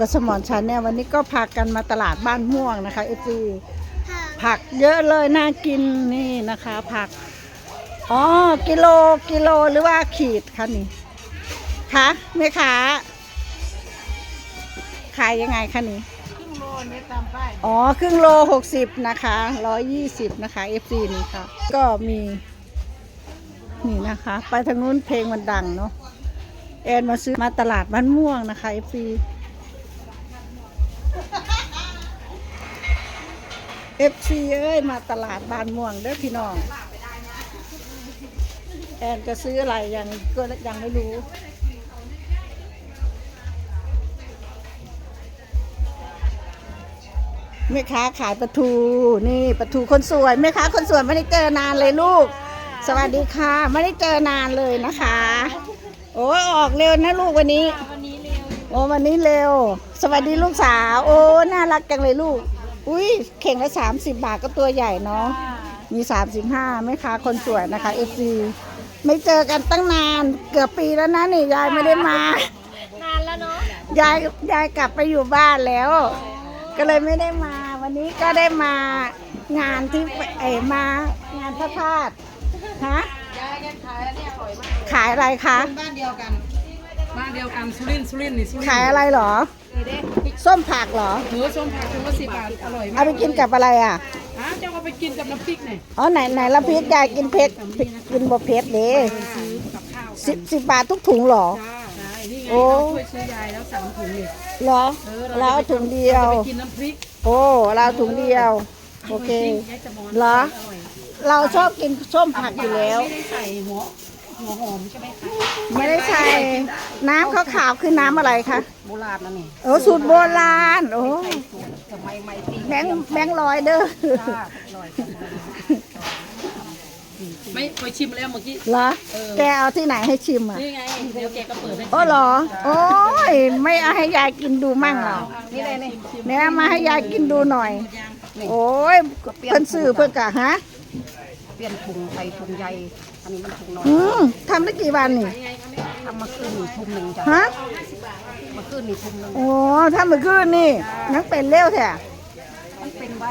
กสมอนชันเนี่ยวันนี้ก็พากันมาตลาดบ้านม่วงนะคะเอซีผักเยอะเลยน่ากินนี่นะคะ ผักอ๋อกิโลกิโลหรือว่าขีดคะนี่คะแม่ค้าขายยังไงคะนี่ครึ่งโลเนี่ยตามป้ายอ๋อครึ่งโลหกสิบนะคะร้อยยี่สิบนะคะ FC นี่ค่ะ ก็มีนี่นะคะ ไปทางนู้นเพลงมันดังเนาะแอนมาซื้อมาตลาดบ้านม่วงนะคะ FC FC เอฟซีเอ้ยมาตลาดบานม่วงเด้อพี่น้อง แอนจะซื้ออะไรยังก็ยังไม่รู้ แม่ค้าขายปลาทูนี่ปลาทูคนสวยแม่ค้าคนสวยไม่ได้เจอนานเลยลูก สวัสดีค่ะ ไม่ได้เจอนานเลยนะคะ โอ้ออกเร็วนะลูกวันนี้ วันนี้เร็วโอ้วันนี้เร็ว สวัสดีลูกสาว โอ้น่ารักจังเลยลูก อุ้ยเข่งละ30 บาทก็ตัวใหญ่เนาะ มี 35แม่ค้าคนสวยนะคะ FC ไม่เจอกันตั้งนานเกือบปีแล้วนะนี่ยายไม่ได้มา นานแล้วเนาะยายยายกลับไปอยู่บ้านแล้ว ก็เลยไม่ได้มา วันนี้ก็ได้มางานที่เออมางานพระธาตุฮะยายแกขายแล้วเนี่ยอร่อยมากขายอะไรคะ บ้านเดียวกัน บ้านเดียวกันสุรินทร์สุรินทร์นี่สุรินทร์ขายอะไรเหรอ นี่เด้ ส้มผักเหรอหมูส้มผักถุงละสิบบาทอร่อยมากเอาไปกินกับอะไรอะอ้าวเจ้าก็ไปกินกับน้ำพริกหน่อยอ๋อไหนไหนละพริกยายกินเผ็ดกินบ่เผ็ดเด้ซื้อกับข้าวสิบสิบบาททุกถุงเหรอจ้าใช่นี่ไงโอ้เราช่วยซื้อยายแล้วสามถุงนี่เหรอเออเราเอาถุงเดียวราจะไปกินน้ำพริกโอ้เราเอาถุงเดียว โอเคจริงๆยายจะบอกเหรอ อร่อยเราชอบกินส้มผักอยู่แล้ว ไม่ได้ใส่หัว หัวหอมใช่ไหมคะไม่ได้ใส่น้ำขาวๆคือน้ำอะไรคะโบราณนั่นนี่โอ้สูตรโบราณโอ้สมัยใหม่ปีแบงค์แบงค์ลอยเด้อจ้าอร่อยจังไม่ไปชิมแล้วเมื่อกี้ เหรอเออ แกเอาที่ไหนให้ชิมอะนี่ไง เดี๋ยวแกก็เปิดให้โอ้เหรอ โอ้ยไม่เอาให้ยายกินดูมั่งเหรอนี่เลยนี่เนี่ยมาให้ยายกินดูหน่อย โอ้ยเพิ่นซื้อเพิ่นกะฮะ เปลี่ยนถุงใส่ถุงใหญ่ อันนี้มันถุงน้อยอืมทำได้กี่วันนี่ ทำมาคืนนี่ทุ่มหนึ่งจ้ะฮะ มาคืนนี่ทุ่มหนึ่งโอ้ทำเมื่อคืนนี่นังเป็นเร็วแท้มันเป็นไว้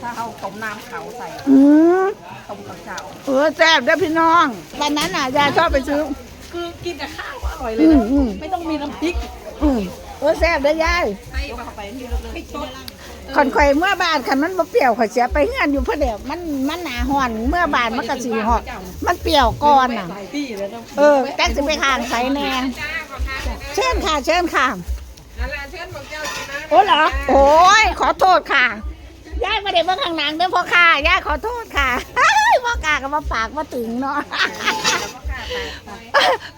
ถ้าเอาต้มน้ำเขาใส่อืมต้มกับเจ้าเออแซ่บเด้อพี่น้อง วันนั้นน่ะยายชอบไปซื้อ คือกินกับข้าวก็อร่อยเลยอืมนะอืม ไม่ต้องมีน้ำพริกอืมเออแซ่บเด้อยายให้เข้าไปนี่เลยให้ชด ข่อนข่อยเมื่อบานคันมันบ่เปรี้ยวข่อยเสียไปเฮือนอยู่เพราะเดี๋ยวมันมันหนาห่อนเมื่อบานมันก็สิฮอดมันเปรี้ยวก่อนน่ะ เออแก๊กสิไปทางไสแน่เชิญค่ะเชิญค่ะนั่นแหละเชิญบอกเจ้าสินะโอ้เหรอโอ้ยขอโทษค่ะยายไม่ได้มาข้างหลังเด้อพ่อค่ะยายขอโทษค่ะพ่อกากับมาปากมาติ่งเนาะ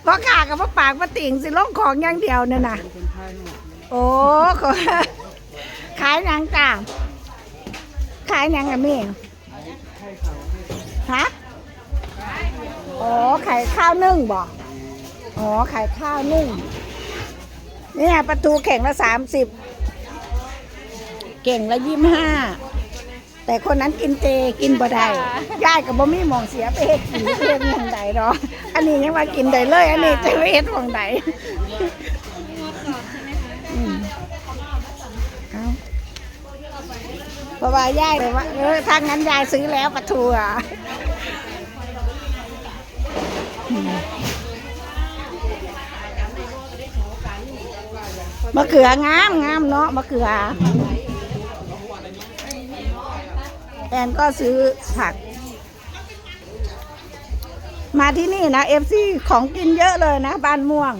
พ่อกากับมาปากมาติ่งสิลงของอย่างเดียวเนี่ยนะโอ้ขอ ขายหยังจ้าขายหยังอะมี่ฮะอ๋อขายข้าวนึ่งบ่อ๋อขายข้าวนึ่งเนี่ยประตูเข่งละสามสิบเก่งละยี่ห้าแต่คนนั้นกินเจกินบ่ได้ย่ายกับบ่มีหมองเสียไปเฮ็ดกินเฮ็ดหมองใดดอกอันนี้ยังว่ากินได้เลย อันนี้จะไปเฮ็ดหมองใด เพราะว่ายายเลยว่าเออถ้างั้นยายซื้อแล้วปลาทูอะมมะเขืองามงามเนาะมะเขือ แอนก็ซื้อผัก มาที่นี่นะเอฟซีของกินเยอะเลยนะบ้านม่วง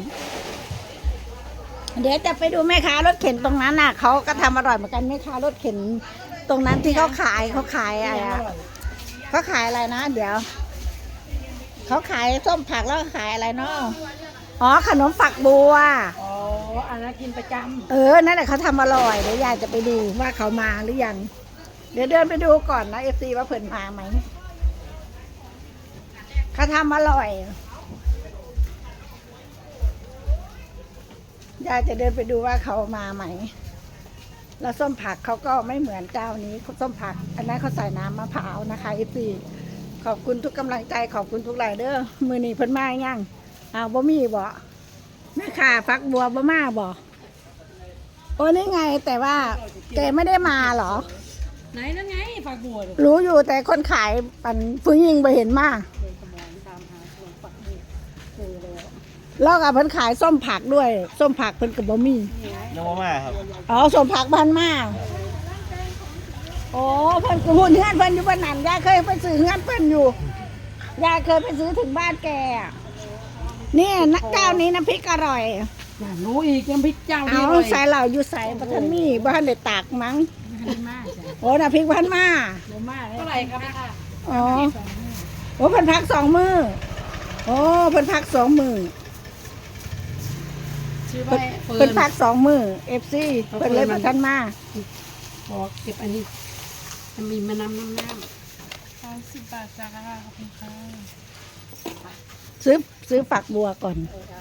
เดี๋ยวจะไปดูแม่ค้ารถเข็นตรงนั้นน่ะเขาก็ทำอร่อยเหมือนกันแม่ค้ารถเข็น ตรงนั้นที่เขาขายเขาขายอะไรอะเขาขายอะไรนะ เดี๋ยว เขาขายส้มผักแล้วก็ขายอะไรเนาะอ๋อขนมฝักบัว อ๋ออันนั้นกินประจเออ นั่นแหละเขาทำอร่อยเดี๋ยวยายจะไปดูว่าเขามาหรือยัง เดี๋ยวเดินไปดูก่อนนะเอฟซีว่าเพิ่นมาไหมเขาทำอร่อยยายจะเดินไปดูว่าเขามาไหม แล้วส้มผักเขาก็ไม่เหมือนเจ้านี้ส้มผัก อันนั้นเขาใส่น้ำมะพร้าวนะคะเอฟซีขอบคุณทุกกำลังใจขอบคุณทุกไลน์เด้อมือนี้เพิ่นมายังอ้าวบ่มีบ่แม่ค่ะฟักบัวบ่มาบ่โอ้นี่ไงแต่ว่าแกไม่ได้มาเหรอ ไหนนั่นไงฝักบัวลูกรู้อยู่แต่คนขายปันผู้หญิงไปเห็นมา แล้วกับเพิ่นขายส้มผักด้วย ส้มผักเพิ่นกับบะมี่ยังมามาครับอ๋อส้มผักบ้านมาโอ้เพิ่นกูหุ่นเฮือนเพิ่นอยู่บ้านนั้นยายเคยไปซื้อเฮือนเพิ่นอยู่ยายเคยไปซื้อถึงบ้านแกอะเนี่ยนักเจ้านี้น้ำพริกอร่อยอยากรู้อีกยังพริกเจ้าเอานี่เลยใส่เหล่าอยู่ใส่ปะทันมีบ้านได้ตากมั้งดีมากจ้ะโอ้น้ำพริกบ้านมาดีมากเท่าไหร่ครับแม่ค่ะอ๋อโอ้เพิ่นพักสองมือโอ้เพิ่นพักสองมือชื่อเพิ่ว่านเฟิเพิ่ร์นนพักสองมือเอฟซีเพิ่นเลยมาทันมาบอกเก็บอันนี้จะมีมะนำน้ำน้ำสิบบาทจ้าขอบคุณค่ะซื้อซื้อฝักบัวก่อน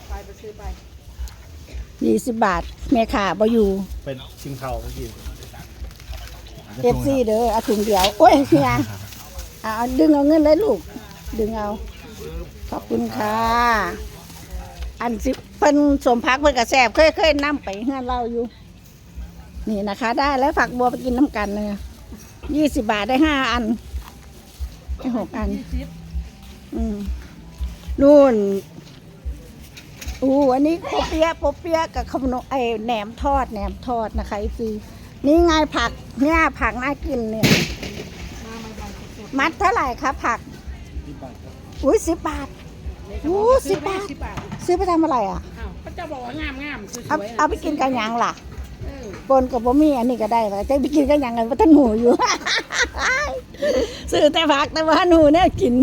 ไปไปซื้อไปยี่สิบบาทแม่ขาบ่อยู่เป็นชิงเขาเมื่อกี้เอฟซีเด้อเอาถุงเดียวโอ้ยเฮียเอาเอาดึงเอาเงินเลยลูก ดึงเอา ขอบคุณค่ะ อันสิเพิ่นสมพักเพิ่นกระแสบเคยเคยนํไปเฮือนเราอยู่ นี่นะคะ ได้แล้วฝักบัวไปกินน้ำกันเลยยี่สิบบาทได้ห้าอันได้หกอัน อืมนู่นอู้อันนี้โปเปียโปเปียกับขนมไอแหนมทอดแหนมทอดนะคะไอซีนี่ไงผักเนี่ยผักน่ากินเนี่ย มัดเท่าไหร่คะผัก อุ้ยสิบบาทอู้สิบบาทสิบบาท ซื้อไปทำอะไรอะอ้าวพระเจ้าบอกว่างามงามสวยเอาๆเอาไปกินกันยังล่ะเออปนกับบ่มีอันนี้ก็ได้แต่ไปกินกันยังไงว่าท่านหนูอยู่ ซื้อแต่ผักแต่ว่าหนูเนี่ยกิน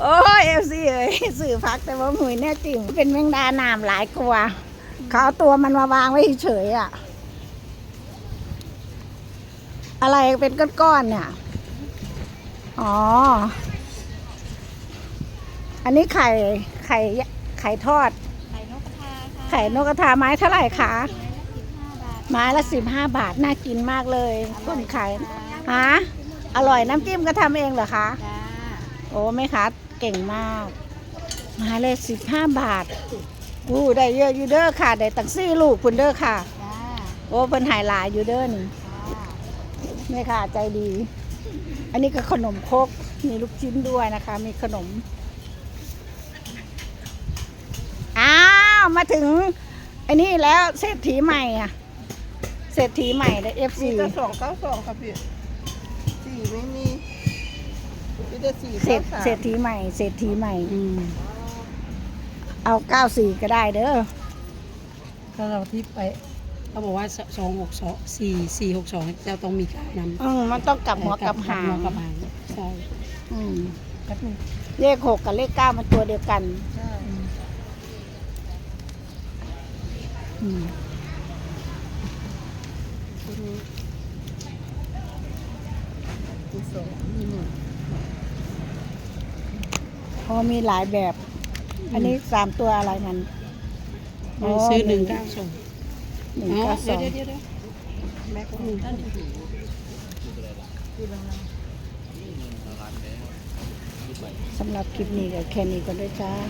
โอ้ยเอฟซีเอ้ยซื้อผักแต่ว่าหนูเนี่ยจริงเป็นแมงดาหนามหลายกว่าเขาเอาตัวมันมาวางไว้เฉยๆอะ อะไรเป็นก้อนๆเนี่ย อ๋อ อันนี้ไข่ไข่ไข่ทอดไข่นกกระทาไม้เท่าไหร่คะไม้ละสิบห้าบาทน่ากินมากเลยคนขายฮะอร่อยน้ำจิ้มก็ทำเองเหรอคะจ้าโอ้ไม่คะเก่งมากไม้เลยสิบห้าบาทอู้ได้เยอะอยู่เด้อค่ะได้ตั้งซี่ลูกคุณเด้อค่ะจ้าโอ้เป็นหายหลายอยู่เด้อนี่แม่ค่ะใจดี อันนี้ก็ขนมครกมีลูกชิ้นด้วยนะคะ มีขนม อ้าวมาถึงไอ้นี่แล้วเศรษฐีใหม่อะเศรษฐีใหม่เลยเอฟซีมีแต่สองเก้าสองครับพี่สี่ไม่มีมีแต่สี่เศรเก้าษสามเศรษฐีใหม่ เศรษฐีใหม่เอาเก้าสี่ก็ได้เด้อถ้าเราที่ไปเขาบอกว่าสองหกสองสี่สี่หกสองเจ้าต้องมีการนำอืมมันต้องกลับหัวกลับหางหัวกับหางใช่อืม แป๊บนึงเลขหกกับเลขเก้ามันตัวเดียวกัน ใช่ อื มที่สองมีหนึ่งเพราะมีหลายแบบ อันนี้สามตัวอะไรมันซื้อหนึ่งเก้าสองหนึ่งอ๋อเก้าสเดี๋ยวองเดี๋ยวเดี๋ยวแม็กหนึ่งสำหรับคลิปนี้ก็แค่นี้ก็ได้จ้า